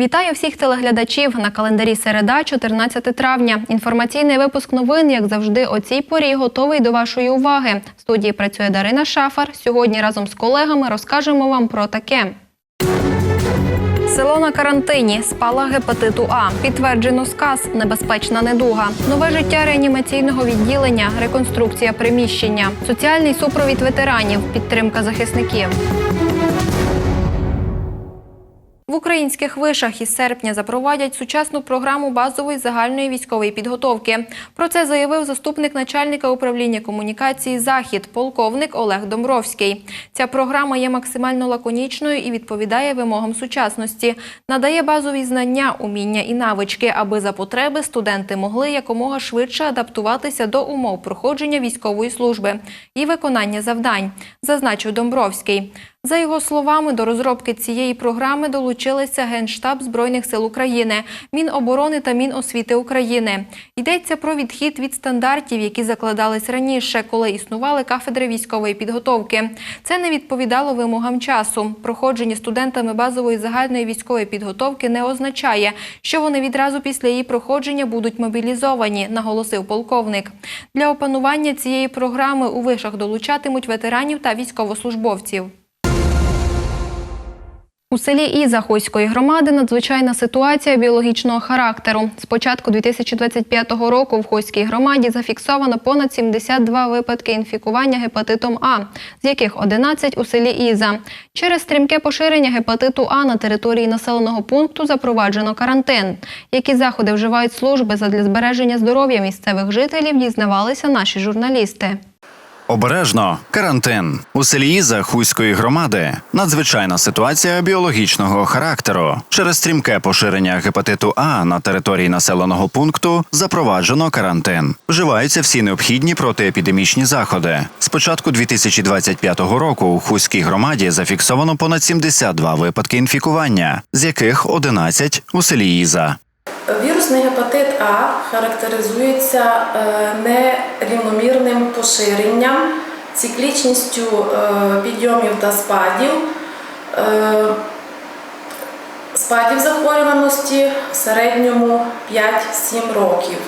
Вітаю всіх телеглядачів на календарі середа, 14 травня. Інформаційний випуск новин, як завжди, о цій порі готовий до вашої уваги. В студії працює Дарина Шафар. Сьогодні разом з колегами розкажемо вам про таке. Село на карантині, спала гепатиту А. Підтверджено сказ, небезпечна недуга. Нове життя реанімаційного відділення, реконструкція приміщення, соціальний супровід ветеранів, підтримка захисників. В українських вишах із серпня запровадять сучасну програму базової загальної військової підготовки. Про це заявив заступник начальника управління комунікації Захід, полковник Олег Домбровський. Ця програма є максимально лаконічною і відповідає вимогам сучасності. Надає базові знання, уміння і навички, аби за потреби студенти могли якомога швидше адаптуватися до умов проходження військової служби і виконання завдань, зазначив Домбровський. За його словами, до розробки цієї програми долучилися Генштаб Збройних сил України, Міноборони та Міносвіти України. Йдеться про відхід від стандартів, які закладались раніше, коли існували кафедри військової підготовки. Це не відповідало вимогам часу. Проходження студентами базової загальної військової підготовки не означає, що вони відразу після її проходження будуть мобілізовані, наголосив полковник. Для опанування цієї програми у вишах долучатимуть ветеранів та військовослужбовців. У селі Іза Хуської громади надзвичайна ситуація біологічного характеру. З початку 2025 року в Хуській громаді зафіксовано понад 72 випадки інфікування гепатитом А, з яких 11 у селі Іза. Через стрімке поширення гепатиту А на території населеного пункту запроваджено карантин. Які заходи вживають служби задля збереження здоров'я місцевих жителів, дізнавалися наші журналісти. Обережно карантин у селі Іза Хуської громади. Надзвичайна ситуація біологічного характеру. Через стрімке поширення гепатиту А на території населеного пункту запроваджено карантин. Вживаються всі необхідні протиепідемічні заходи. З початку 2025 року у Хуській громаді зафіксовано понад 72 випадки інфікування, з яких 11 у селі Іза. Вірусний гепатит А характеризується е, нерівномірним поширенням, циклічністю е, підйомів та спадів, е, спадів захворюваності в середньому 5-7 років.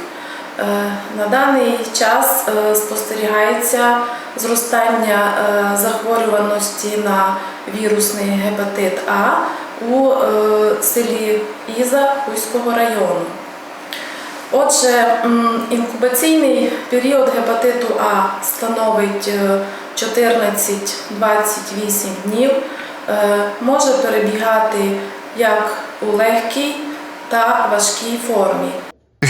На даний час спостерігається зростання захворюваності на вірусний гепатит А у е, селі Іза Хуйського району. Отже, інкубаційний період гепатиту А становить е, 14-28 днів, Е, може перебігати як у легкій та важкій формі.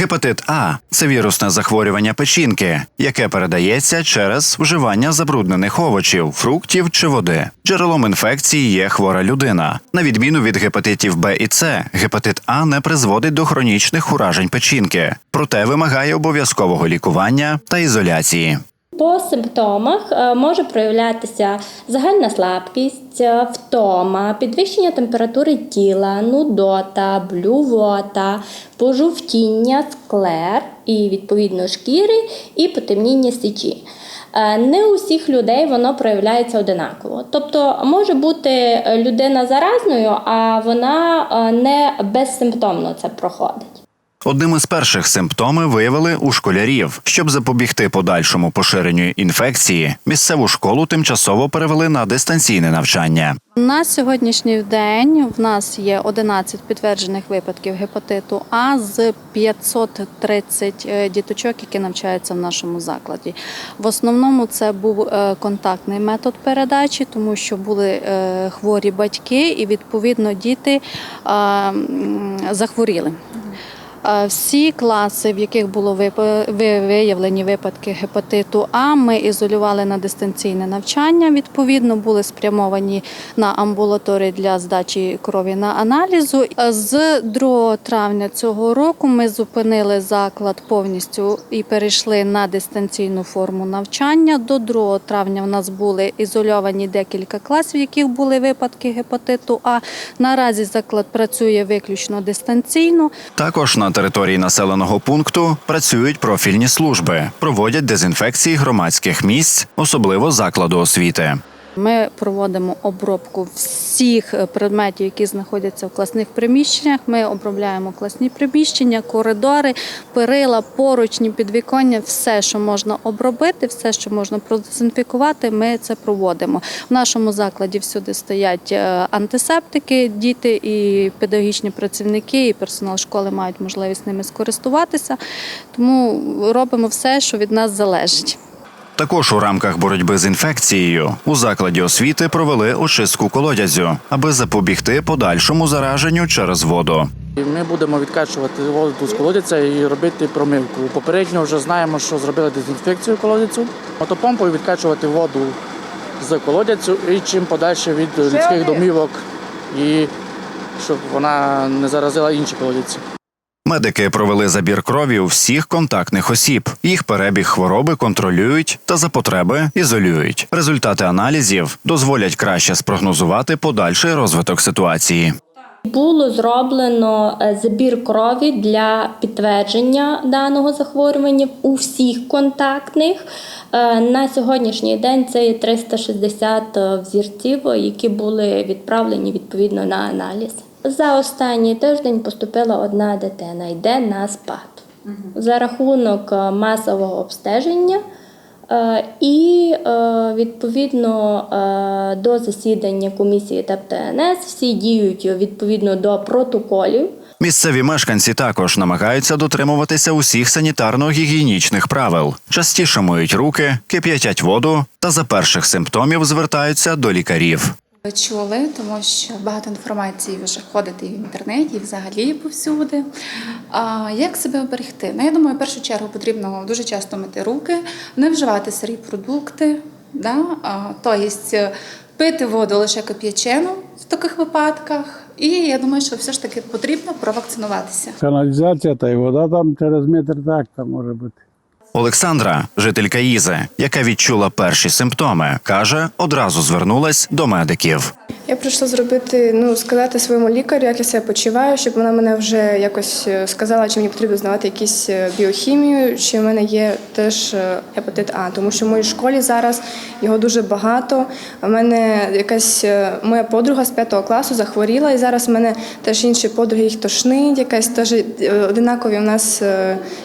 Гепатит А це вірусне захворювання печінки, яке передається через вживання забруднених овочів, фруктів чи води. Джерелом інфекції є хвора людина. На відміну від гепатитів Б і С, гепатит А не призводить до хронічних уражень печінки, проте вимагає обов'язкового лікування та ізоляції. По симптомах е, може проявлятися загальна слабкість, е, втома, підвищення температури тіла, нудота, блювота, пожовтіння, склер і відповідно шкіри і потемніння січі. Е, Не у всіх людей воно проявляється одинаково. Тобто може бути людина заразною, а вона не безсимптомно це проходить. Одним із перших симптоми виявили у школярів. Щоб запобігти подальшому поширенню інфекції, місцеву школу тимчасово перевели на дистанційне навчання. На сьогоднішній день в нас є 11 підтверджених випадків гепатиту А з 530 е, діточок, які навчаються в нашому закладі. В основному це був е, контактний метод передачі, тому що були е, хворі батьки, і відповідно діти захворіли. Е, Всі класи, в яких було виявлені випадки гепатиту А, ми ізолювали на дистанційне навчання. Відповідно, були спрямовані на амбулаторії для здачі крові на аналізу. Е, З 2 травня цього року ми зупинили заклад повністю і перейшли на дистанційну форму навчання. До 2 травня в нас були ізольовані декілька класів, в яких були випадки гепатиту А. Наразі заклад працює виключно дистанційно. Також на території населеного пункту працюють профільні служби, проводять дезінфекції громадських місць, особливо закладу освіти. Ми проводимо обробку всіх е, предметів, які знаходяться в класних приміщеннях. Ми обробляємо класні приміщення, коридори, перила, поручні, підвіконня, все, що можна обробити, все, що можна продезінфікувати, ми це проводимо. В нашому закладі всюди стоять е, антисептики, діти і педагогічні працівники, і персонал школи мають можливість ними скористуватися. Тому робимо все, що від нас залежить. Також у рамках боротьби з інфекцією у закладі освіти провели очистку колодязю, аби запобігти подальшому зараженню через воду. Ми будемо відкачувати воду з колодязя і робити промивку. Попередньо вже знаємо, що зробили дезінфекцію колодязю. Мотопомпою відкачувати воду з колодязю і чим подальше від людських домівок, і щоб вона не заразила інші колодязі. Медики провели забір крові у всіх контактних осіб. Їх перебіг хвороби контролюють та за потреби ізолюють. Результати аналізів дозволять краще спрогнозувати подальший розвиток ситуації. Було зроблено е, забір крові для підтвердження даного захворювання у всіх контактних. Е, На сьогоднішній день це є 360 взірців, які були відправлені відповідно на аналіз. За останній тиждень поступила одна дитина, йде на спад. За рахунок е, масового обстеження. Е, І е, відповідно до засідання комісії ТЕП ТНС всі діють відповідно до протоколів. Місцеві мешканці також намагаються дотримуватися усіх санітарно-гігієнічних правил. Частіше миють руки, кип'ятять воду та за перших симптомів звертаються до лікарів. Чули, тому що багато інформації вже ходить і в інтернеті, і взагалі повсюди. А як себе оберегти? Ну, я думаю, в першу чергу потрібно дуже часто мити руки, не вживати сирі продукти, да? тобто пити воду лише кип'ячену в таких випадках. І я думаю, що все ж таки потрібно провакцинуватися. Каналізація та й вода там через метр так там може бути. Олександра, жителька Ізи, яка відчула перші симптоми, каже, одразу звернулась до медиків. Я прийшла зробити, ну сказати своєму лікарю, як я себе почуваю, щоб вона мене вже якось е, сказала, чи мені потрібно здавати якісь е, біохімію, чи в мене є теж е, гепатит А, тому що в моїй школі зараз його дуже багато. У мене якась моя подруга з п'ятого класу захворіла, і зараз в мене теж інші подруги їх тошнить, якась теж одинакові в нас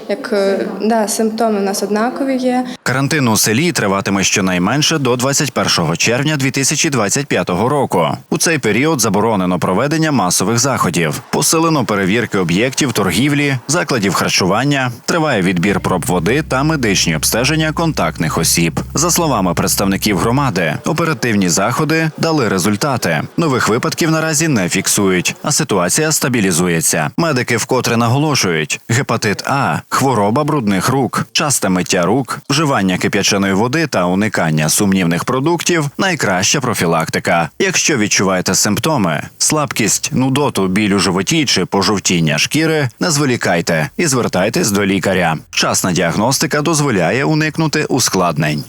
як да, симптоми в нас однакові є. Карантин у селі триватиме щонайменше до 21 червня 2025 року. У цей період заборонено проведення масових заходів, посилено перевірки об'єктів торгівлі, закладів харчування, триває відбір проб води та медичні обстеження контактних осіб. За словами представників громади, оперативні заходи дали результати. Нових випадків наразі не фіксують, а ситуація стабілізується. Медики вкотре наголошують: гепатит А, хвороба брудних рук, часте миття рук, вживання кип'яченої води та уникання сумнівних продуктів найкраща профілактика. Якщо відчуваєте симптоми, слабкість, нудоту, біль у животі чи пожовтіння шкіри, не зволікайте і звертайтесь до лікаря. Вчасна діагностика дозволяє уникнути ускладнень.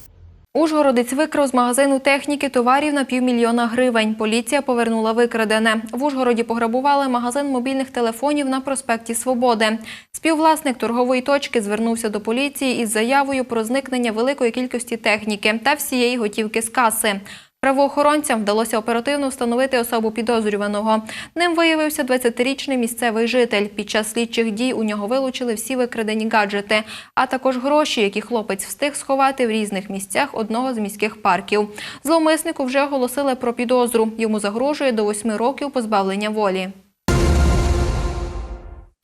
Ужгородець викрав з магазину техніки товарів на півмільйона гривень. Поліція повернула викрадене. В Ужгороді пограбували магазин мобільних телефонів на проспекті Свободи. Співвласник торгової точки звернувся до поліції із заявою про зникнення великої кількості техніки та всієї готівки з каси. Правоохоронцям вдалося оперативно встановити особу підозрюваного. Ним виявився 20-річний місцевий житель. Під час слідчих дій у нього вилучили всі викрадені гаджети, а також гроші, які хлопець встиг сховати в різних місцях одного з міських парків. Зловмиснику вже оголосили про підозру. Йому загрожує до 8 років позбавлення волі.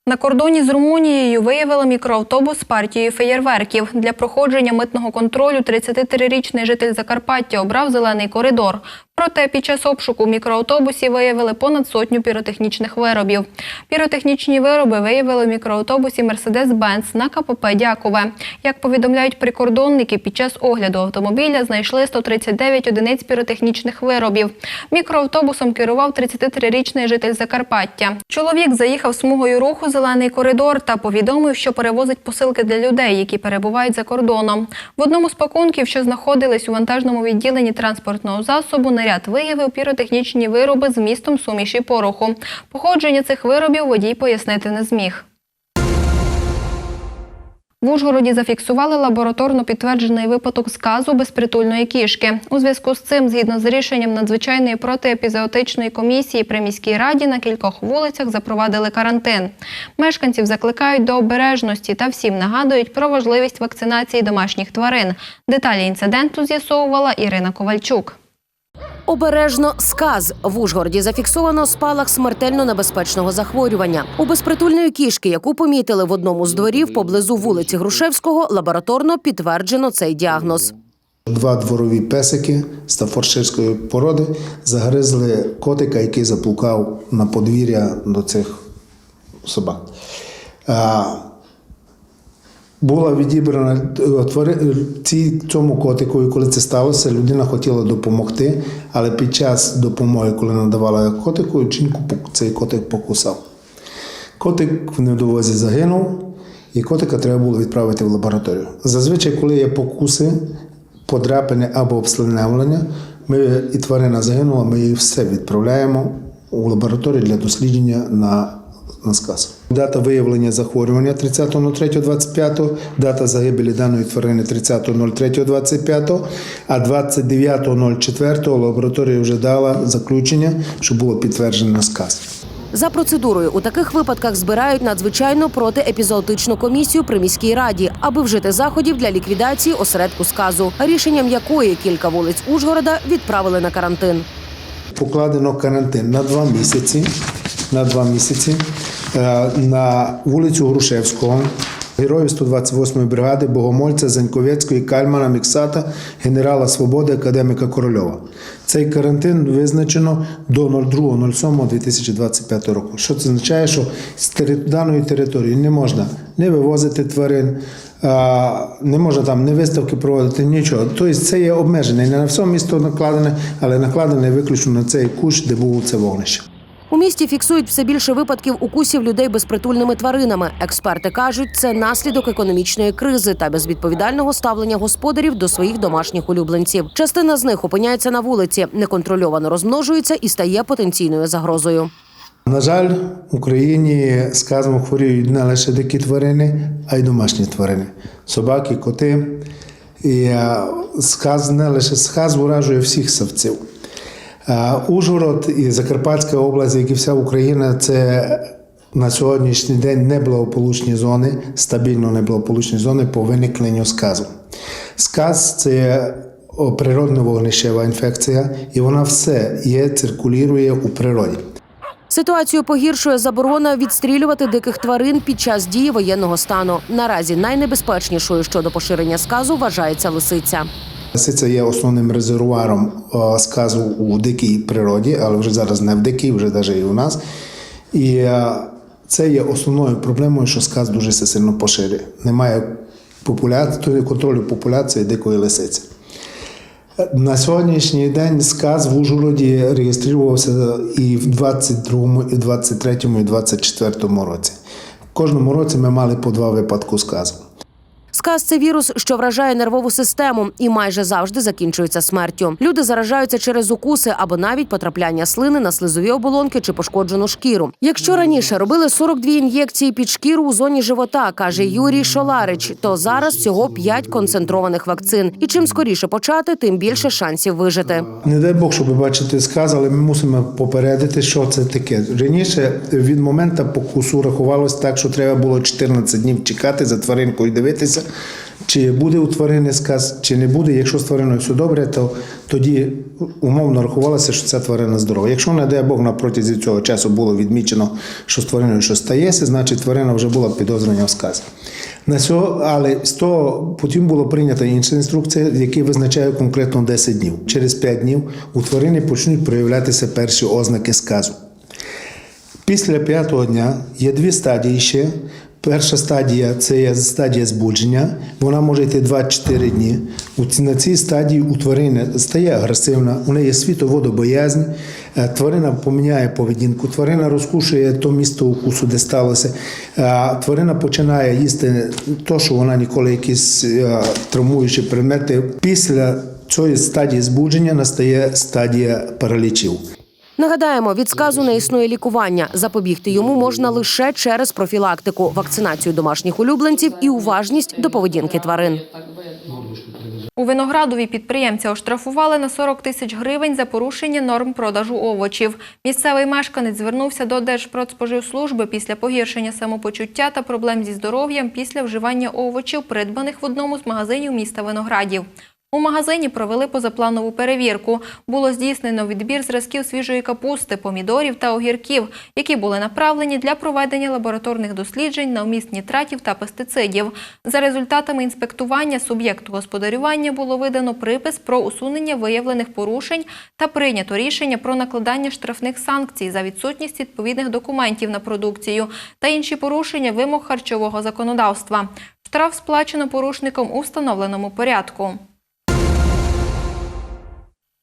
На кордоні з Румунією виявили мікроавтобус з партією феєрверків. Для проходження митного контролю 33-річний житель Закарпаття обрав зелений коридор. Проте під час обшуку в мікроавтобусі виявили понад сотню піротехнічних виробів. Піротехнічні вироби виявили в мікроавтобусі Mercedes-Benz на КПП Дякове. Як повідомляють прикордонники, під час огляду автомобіля знайшли 139 одиниць піротехнічних виробів. Мікроавтобусом керував 33-річний житель Закарпаття. Чоловік заїхав смугою руху зелений коридор та повідомив, що перевозить посилки для людей, які перебувають за кордоном. В одному з пакунків, що знаходились у вантажному відділенні транспортного засобу, наряд виявив піротехнічні вироби з містом суміші пороху. Походження цих виробів водій пояснити не зміг. В Ужгороді зафіксували лабораторно підтверджений випадок сказу безпритульної кішки. У зв'язку з цим, згідно з рішенням надзвичайної протиепізоотичної комісії при міській раді, на кількох вулицях запровадили карантин. Мешканців закликають до обережності та всім нагадують про важливість вакцинації домашніх тварин. Деталі інциденту з'ясовувала Ірина Ковальчук. Обережно сказ в Ужгороді зафіксовано спалах смертельно небезпечного захворювання. У безпритульної кішки, яку помітили в одному з дворів поблизу вулиці Грушевського, лабораторно підтверджено цей діагноз. Два дворові песики стафорширської породи загризли котика, який заплукав на подвір'я до цих собак. Була відібрана е, ці, цьому котику, і коли це сталося, людина хотіла допомогти, але під час допомоги, коли надавала котику, жінку цей котик покусав. Котик в недовозі загинув, і котика треба було відправити в лабораторію. Зазвичай, коли є покуси, подряпини або обслиневлення, ми і тварина загинула, ми її все відправляємо у лабораторію для дослідження на, на сказ. Дата виявлення захворювання 30.03.25, дата загибелі даної тварини 30.03.25, а 29.04 лабораторія вже дала заключення, що було підтверджено сказ. За процедурою у таких випадках збирають надзвичайно протиепізоотичну комісію при міській раді, аби вжити заходів для ліквідації осередку сказу, рішенням якої кілька вулиць Ужгорода відправили на карантин. покладено карантин на два місяці. На два місяці на вулицю Грушевського, героїв 128-ї бригади, Богомольця, Заньковецької, Кальмана, Міксата, генерала Свободи, академіка Корольова. Цей карантин визначено до 02.07.2025 року. Що це означає, що з даної території не можна не вивозити тварин, не можна там не виставки проводити, нічого. Тобто це є обмежене. Не на все місто накладене, але накладене виключно на цей кущ, де було це вогнище. У місті фіксують все більше випадків укусів людей безпритульними тваринами. Експерти кажуть, це наслідок економічної кризи та безвідповідального ставлення господарів до своїх домашніх улюбленців. Частина з них опиняється на вулиці, неконтрольовано розмножується і стає потенційною загрозою. На жаль, в Україні сказом хворіють не лише дикі тварини, а й домашні тварини собаки, коти. І сказ не лише сказ уражує всіх савців. А, Ужгород і Закарпатська область, як і вся Україна, це на сьогоднішній день неблагополучні зони, стабільно неблагополучні зони по виникненню сказу. Сказ це о, природна вогнищева інфекція, і вона все є, циркулює у природі. Ситуацію погіршує заборона відстрілювати диких тварин під час дії воєнного стану. Наразі найнебезпечнішою щодо поширення сказу вважається лисиця. Лисиця є основним резервуаром о, сказу у дикій природі, але вже зараз не в дикій, вже навіть і у нас. І е, це є основною проблемою, що сказ дуже сильно поширює. Немає популяції, контролю популяції дикої лисиці. На сьогоднішній день сказ в Ужгороді реєструвався і в 22, і 23, і 24 році. В кожному році ми мали по два випадки сказу. Сказ це вірус, що вражає нервову систему і майже завжди закінчується смертю. Люди заражаються через укуси або навіть потрапляння слини на слизові оболонки чи пошкоджену шкіру. Якщо раніше робили 42 ін'єкції під шкіру у зоні живота, каже Юрій Шоларич, то зараз всього 5 концентрованих вакцин. І чим скоріше почати, тим більше шансів вижити. Не дай Бог, щоб бачити сказ, але ми мусимо попередити, що це таке. Раніше від моменту покусу рахувалось так, що треба було 14 днів чекати за тваринкою і дивитися, чи буде у тварини сказ, чи не буде. Якщо з твариною все добре, то тоді умовно рахувалося, що ця тварина здорова. Якщо, не дай Бог, на протязі цього часу було відмічено, що з твариною щось стається, значить тварина вже була підозрена в сказі. На цього, але з того потім було прийнята інша інструкція, яка визначає конкретно 10 днів. Через 5 днів у тварини почнуть проявлятися перші ознаки сказу. Після п'ятого дня є дві стадії ще. Перша стадія це є стадія збудження. Вона може йти 24 дні. На цій стадії у тварини стає агресивна, у неї світоводобоязнь, е, тварина поміняє поведінку, тварина розкушує то місто укусу, де сталося. Тварина починає їсти те, що вона ніколи якісь е, травмуючі предмети. Після цієї стадії збудження настає стадія паралічів. Нагадаємо, від сказу не існує лікування. Запобігти йому можна лише через профілактику, вакцинацію домашніх улюбленців і уважність до поведінки тварин. У Виноградові підприємця оштрафували на 40 тисяч гривень за порушення норм продажу овочів. Місцевий мешканець звернувся до Держпродспоживслужби після погіршення самопочуття та проблем зі здоров'ям після вживання овочів, придбаних в одному з магазинів міста Виноградів. У магазині провели позапланову перевірку. Було здійснено відбір зразків свіжої капусти, помідорів та огірків, які були направлені для проведення лабораторних досліджень на вміст нітратів та пестицидів. За результатами інспектування суб'єкту господарювання було видано припис про усунення виявлених порушень та прийнято рішення про накладання штрафних санкцій за відсутність відповідних документів на продукцію та інші порушення вимог харчового законодавства. Штраф сплачено порушником у встановленому порядку.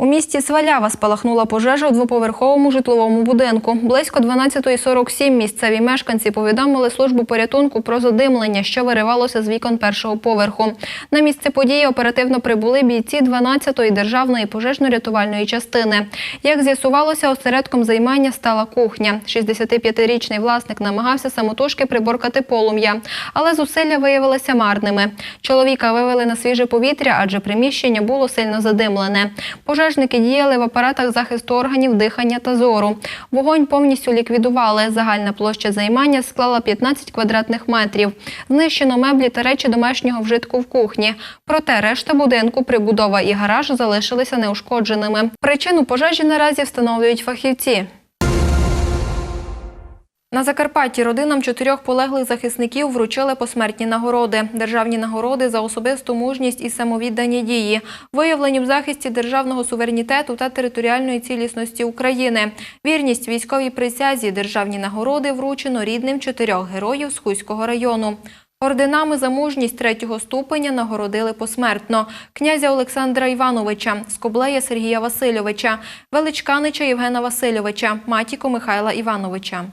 У місті Свалява спалахнула пожежа у двоповерховому житловому будинку. Близько 12.47 місцеві мешканці повідомили службу порятунку про задимлення, що виривалося з вікон першого поверху. На місце події оперативно прибули бійці 12-ї державної пожежно-рятувальної частини. Як з'ясувалося, осередком займання стала кухня. 65-річний власник намагався самотужки приборкати полум'я, але зусилля виявилися марними. Чоловіка вивели на свіже повітря, адже приміщення було сильно задимлене. Пожежники діяли в апаратах захисту органів дихання та зору. Вогонь повністю ліквідували. Загальна площа займання склала 15 квадратних метрів. Знищено меблі та речі домашнього вжитку в кухні. Проте решта будинку, прибудова і гараж залишилися неушкодженими. Причину пожежі наразі встановлюють фахівці. На Закарпатті родинам чотирьох полеглих захисників вручили посмертні нагороди. Державні нагороди за особисту мужність і самовіддані дії, виявлені в захисті державного суверенітету та територіальної цілісності України. Вірність військовій присязі державні нагороди вручено рідним чотирьох героїв з Хуського району. Орденами за мужність третього ступеня нагородили посмертно князя Олександра Івановича, Скоблея Сергія Васильовича, Величканича Євгена Васильовича, Матіко Михайла Івановича.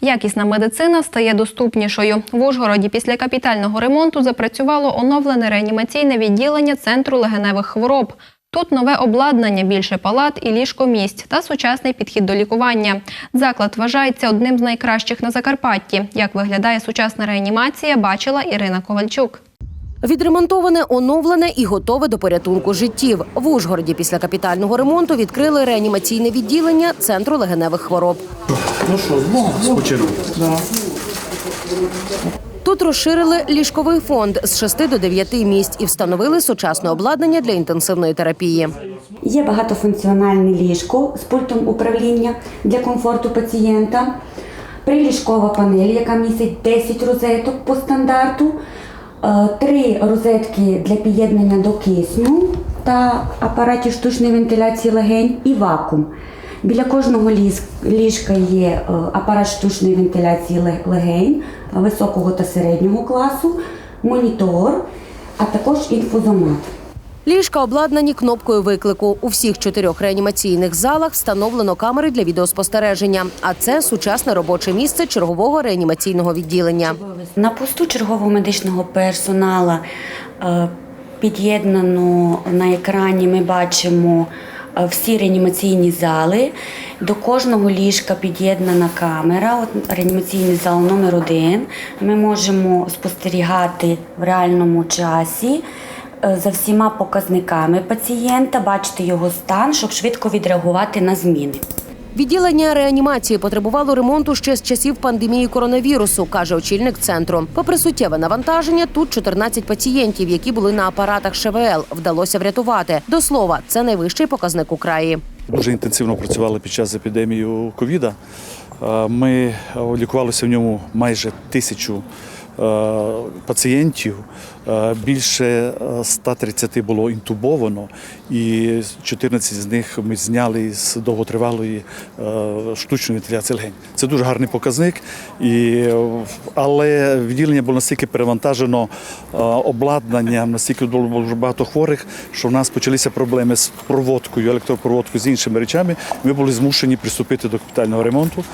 Якісна медицина стає доступнішою. В Ужгороді після капітального ремонту запрацювало оновлене реанімаційне відділення Центру легеневих хвороб. Тут нове обладнання, більше палат і ліжкомісць та сучасний підхід до лікування. Заклад вважається одним з найкращих на Закарпатті. Як виглядає сучасна реанімація, бачила Ірина Ковальчук. Відремонтоване, оновлене і готове до порятунку життів. В Ужгороді після капітального ремонту відкрили реанімаційне відділення центру легеневих хвороб. Тут розширили ліжковий фонд з 6 до 9 місць і встановили сучасне обладнання для інтенсивної терапії. Є багатофункціональне ліжко з пультом управління для комфорту пацієнта, приліжкова панель, яка містить 10 розеток по стандарту, три розетки для під'єднання до кисню та апаратів штучної вентиляції легень і вакуум. Біля кожного ліжка є е, апарат штучної вентиляції легень високого та середнього класу, монітор, а також інфузомат. Ліжка обладнані кнопкою виклику. У всіх чотирьох реанімаційних залах встановлено камери для відеоспостереження. А це сучасне робоче місце чергового реанімаційного відділення. На посту чергового медичного персоналу е, під'єднано на екрані. Ми бачимо е, всі реанімаційні зали. До кожного ліжка під'єднана камера. От реанімаційний зал номер один. Ми можемо спостерігати в реальному часі. Е, За всіма показниками пацієнта, бачити його стан, щоб швидко відреагувати на зміни. Відділення реанімації потребувало ремонту ще з часів пандемії коронавірусу, каже очільник центру. Попри суттєве навантаження, тут 14 пацієнтів, які були на апаратах ШВЛ, вдалося врятувати. До слова, це найвищий показник у краї. Дуже інтенсивно працювали під час епідемії ковіда. Е, Ми е, лікувалися в ньому майже тисячу пацієнтів. Е, Більше е, 130 було інтубовано, і 14 з них ми зняли з довготривалої е, штучної вентиляції легень. Це дуже гарний показник, і, е, але відділення було настільки перевантажено е, обладнанням, настільки було багато хворих, що в нас почалися проблеми з проводкою, електропроводкою з іншими речами. Ми були змушені приступити до капітального ремонту.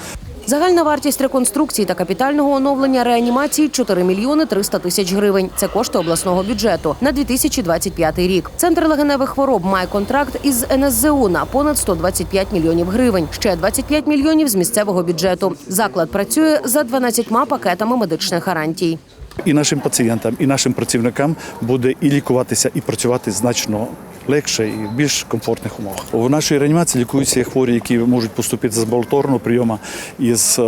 Загальна вартість реконструкції та капітального оновлення реанімації 4 мільйони 300 тисяч гривень. Це кошти обласного бюджету на 2025 рік. Центр легеневих хвороб має контракт із НСЗУ на понад 125 мільйонів гривень. Ще 25 мільйонів з місцевого бюджету. Заклад працює за 12 пакетами медичних гарантій. І нашим пацієнтам, і нашим працівникам буде і лікуватися, і працювати значно легше і в більш комфортних умовах. У нашій реанімації лікуються хворі, які можуть поступити з амбулаторного прийому із е,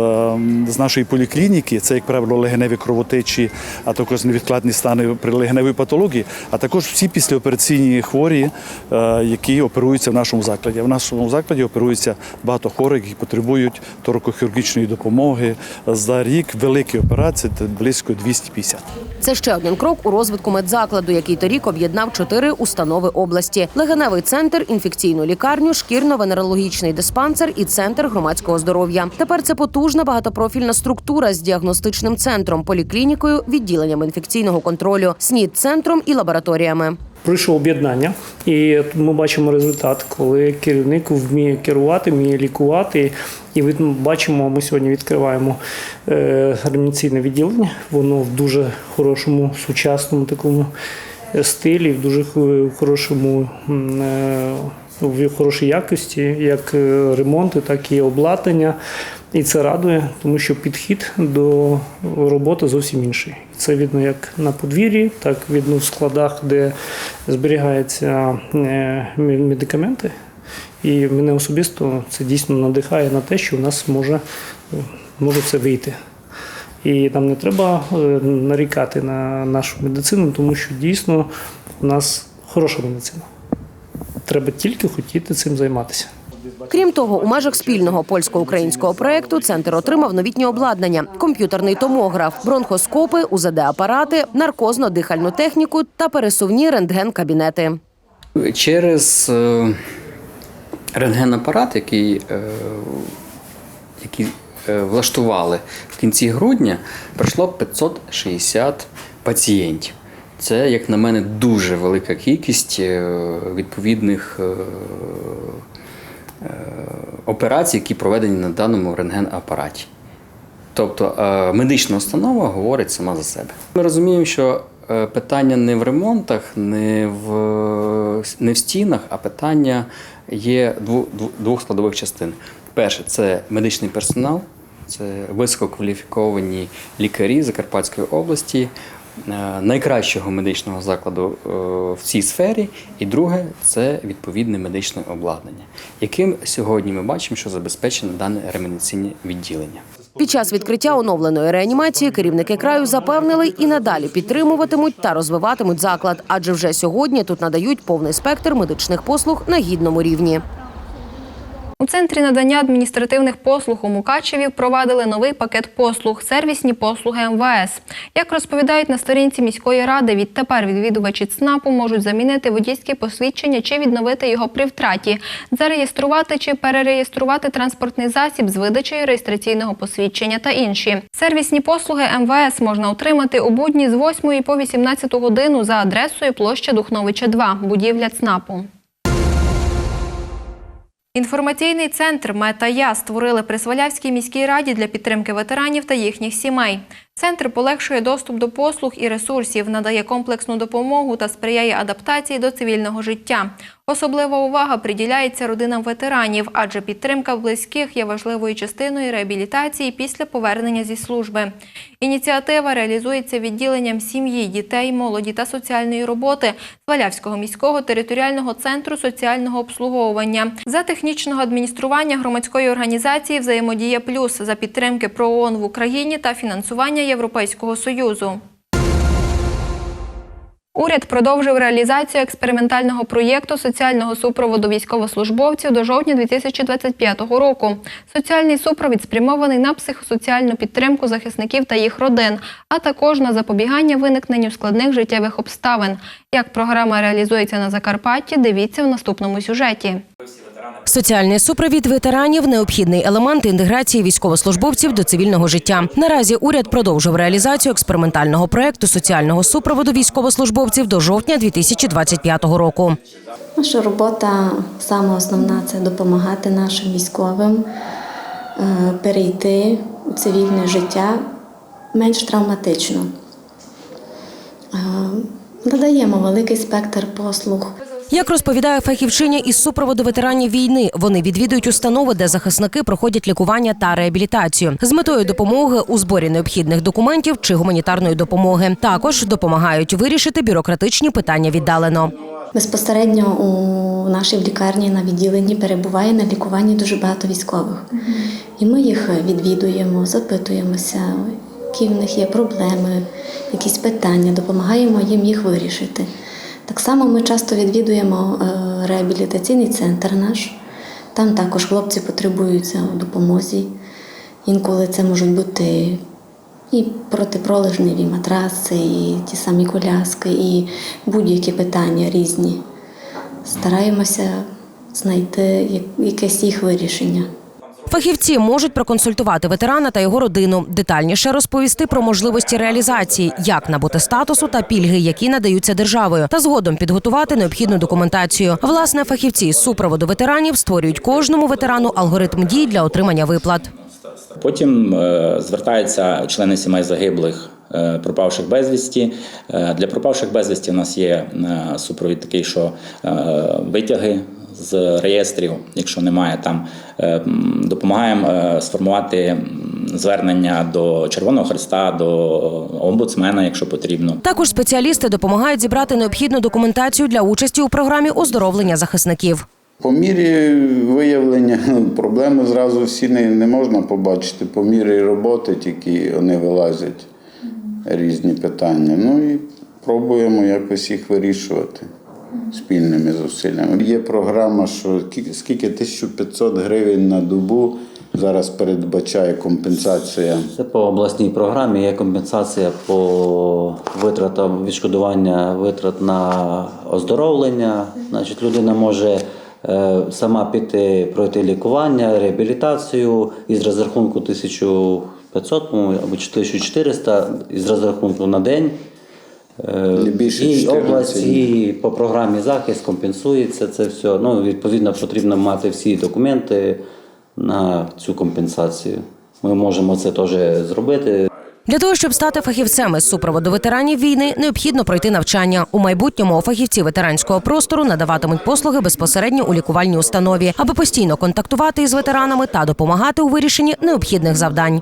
з нашої поліклініки. Це, як правило, легеневі кровотечі, а також невідкладні стани при легеневій патології, а також всі післяопераційні хворі, е, які оперуються в нашому закладі. В нашому закладі оперується багато хворих, які потребують торакохірургічної допомоги. За рік великі операції близько 250. Це ще один крок у розвитку медзакладу, який торік об'єднав чотири установи області: легеневий центр, інфекційну лікарню, шкірно-венерологічний диспансер і центр громадського здоров'я. Тепер це потужна багатопрофільна структура з діагностичним центром, поліклінікою, відділенням інфекційного контролю, снід центром і лабораторіями. Пройшло об'єднання, і ми бачимо результат, коли керівник вміє керувати, вміє лікувати. І ми бачимо, ми сьогодні відкриваємо е, реанімаційне відділення. Воно в дуже хорошому сучасному такому е, стилі, в дуже хорошому е, в хорошій якості, як ремонти, так і обладнання. І це радує, тому що підхід до роботи зовсім інший. Це видно як на подвір'ї, так видно в складах, де зберігаються е, медикаменти. І мене особисто це дійсно надихає на те, що в нас може, може це вийти. І нам не треба е, нарікати на нашу медицину, тому що дійсно у нас хороша медицина. Треба тільки хотіти цим займатися. Крім того, у межах спільного польсько-українського проекту центр отримав новітнє обладнання: комп'ютерний томограф, бронхоскопи, УЗД-апарати, наркозно-дихальну техніку та пересувні рентген-кабінети. Через е, рентгенапарат, який, е, який е, влаштували в кінці грудня, прийшло 560 пацієнтів. Це, як на мене, дуже велика кількість відповідних операцій, які проведені на даному рентген-апараті. Тобто е, медична установа говорить сама за себе. Ми розуміємо, що е, питання не в ремонтах, не в, не в стінах, а питання є дву- двох складових частин. Перше це медичний персонал, це висококваліфіковані лікарі Закарпатської області, е, найкращого медичного закладу е, в цій сфері. І друге це відповідне медичне обладнання, яким сьогодні ми бачимо, що забезпечено дане реанімаційне відділення. Під час відкриття оновленої реанімації керівники краю запевнили і надалі підтримуватимуть та розвиватимуть заклад, адже вже сьогодні тут надають повний спектр медичних послуг на гідному рівні. У центрі надання адміністративних послуг у Мукачеві впровадили новий пакет послуг сервісні послуги МВС. Як розповідають на сторінці міської ради, відтепер відвідувачі ЦНАПу можуть замінити водійське посвідчення чи відновити його при втраті, зареєструвати чи перереєструвати транспортний засіб з видачею реєстраційного посвідчення та інші. Сервісні послуги МВС можна отримати у будні з 8 по 18 годину за адресою площа Духновича 2, будівля ЦНАПу. Інформаційний центр Мета Я створили при Свалявській міській раді для підтримки ветеранів та їхніх сімей. Центр полегшує доступ до послуг і ресурсів, надає комплексну допомогу та сприяє адаптації до цивільного життя. Особлива увага приділяється родинам ветеранів, адже підтримка близьких є важливою частиною реабілітації після повернення зі служби. Ініціатива реалізується відділенням сім'ї, дітей, молоді та соціальної роботи Свалявського міського територіального центру соціального обслуговування за технічного адміністрування громадської організації Взаємодія Плюс за підтримки ПРООН в Україні та фінансування Європейського союзу. Уряд продовжив реалізацію експериментального проєкту соціального супроводу військовослужбовців до жовтня 2025 року. Соціальний супровід спрямований на психосоціальну підтримку захисників та їх родин, а також на запобігання виникненню складних життєвих обставин. Як програма реалізується на Закарпатті, дивіться в наступному сюжеті. Соціальний супровід ветеранів необхідний елемент інтеграції військовослужбовців до цивільного життя. Наразі уряд продовжив реалізацію експериментального проекту соціального супроводу військовослужбовців до жовтня 2025 року. Наша робота саме основна це допомагати нашим військовим перейти у цивільне життя менш травматично. Е, Надаємо великий спектр послуг. Як розповідає фахівчиня із супроводу ветеранів війни, вони відвідують установи, де захисники проходять лікування та реабілітацію з метою допомоги у зборі необхідних документів чи гуманітарної допомоги. Також допомагають вирішити бюрократичні питання віддалено. Безпосередньо у нашій лікарні на відділенні перебуває на лікуванні дуже багато військових. І ми їх відвідуємо, запитуємося, які в них є проблеми, якісь питання, допомагаємо їм їх вирішити. Так само ми часто відвідуємо е, реабілітаційний центр наш. Там також хлопці потребуються допомозі. Інколи це можуть бути і протипролежневі матраси, і ті самі коляски, і будь-які питання різні. Стараємося знайти якесь їх вирішення. Фахівці можуть проконсультувати ветерана та його родину, детальніше розповісти про можливості реалізації, як набути статусу та пільги, які надаються державою, та згодом підготувати необхідну документацію. Власне, фахівці з супроводу ветеранів створюють кожному ветерану алгоритм дій для отримання виплат. Потім е, звертаються члени сімей загиблих. е, Пропавших безвісті. Е, Для пропавших безвісті у нас є супровід такий, що витяги з реєстрів, якщо немає там, е, допомагаємо е, сформувати звернення до Червоного Христа, до омбудсмена, якщо потрібно. Також спеціалісти допомагають зібрати необхідну документацію для участі у програмі оздоровлення захисників. По мірі виявлення проблеми зразу всі не, не можна побачити. По мірі роботи тільки вони вилазять різні питання. Ну і пробуємо якось їх вирішувати спільними зусиллями. Є програма, що кі- скільки 1500 гривень на добу зараз передбачає компенсація. Це по обласній програмі є компенсація по витратам відшкодування витрат на оздоровлення. Значить, людина може е, сама піти пройти лікування, реабілітацію із розрахунку 1500 по-моєму, або 1400 із розрахунку на день. Е, більше І область, і по програмі захист компенсується це все. Ну, відповідно, потрібно мати всі документи на цю компенсацію. Ми можемо це теж зробити. Для того щоб стати фахівцем із супроводу ветеранів війни, необхідно пройти навчання. У майбутньому фахівці ветеранського простору надаватимуть послуги безпосередньо у лікувальній установі, аби постійно контактувати із ветеранами та допомагати у вирішенні необхідних завдань.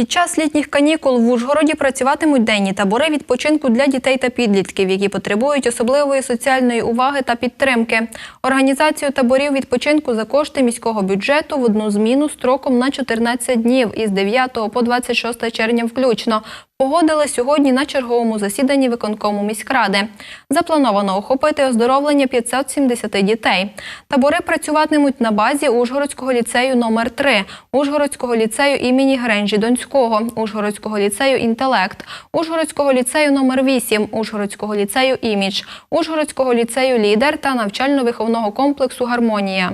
Під час літніх канікул в Ужгороді працюватимуть денні табори відпочинку для дітей та підлітків, які потребують особливої соціальної уваги та підтримки. Організацію таборів відпочинку за кошти міського бюджету в одну зміну строком на 14 днів із 9 по 26 червня включно. Погодили сьогодні на черговому засіданні виконкому міськради. Заплановано охопити оздоровлення 570 дітей. Табори працюватимуть на базі Ужгородського ліцею номер 3 Ужгородського ліцею імені Гренжі Донського, Ужгородського ліцею Інтелект, Ужгородського ліцею номер 8 Ужгородського ліцею Імідж, Ужгородського ліцею Лідер та навчально-виховного комплексу Гармонія.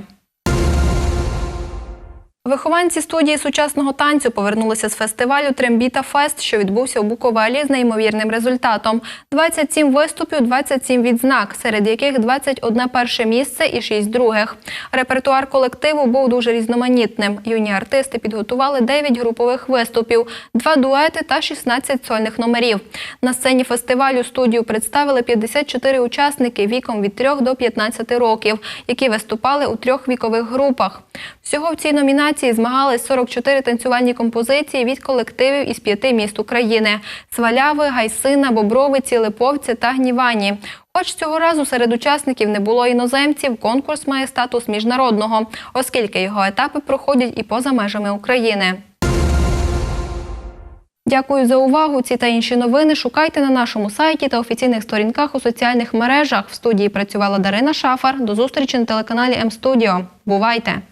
Вихованці студії сучасного танцю повернулися з фестивалю Трембіта Фест, що відбувся у Буковелі з неймовірним результатом. 27 виступів, 27 відзнак, серед яких 21 перше місце і 6 других. Репертуар колективу був дуже різноманітним. Юні артисти підготували 9 групових виступів, 2 дуети та 16 сольних номерів. На сцені фестивалю студію представили 54 учасники віком від 3 до 15 років, які виступали у трьох вікових групах. Всього в цій номінації змагались 44 танцювальні композиції від колективів із п'яти міст України: Сваляви, Гайсина, Бобровиці, Липовці та Гнівані. Хоч цього разу серед учасників не було іноземців, конкурс має статус міжнародного, оскільки його етапи проходять і поза межами України. Дякую за увагу. Ці та інші новини шукайте на нашому сайті та офіційних сторінках у соціальних мережах. В студії працювала Дарина Шафар. До зустрічі на телеканалі М-Студіо. Бувайте!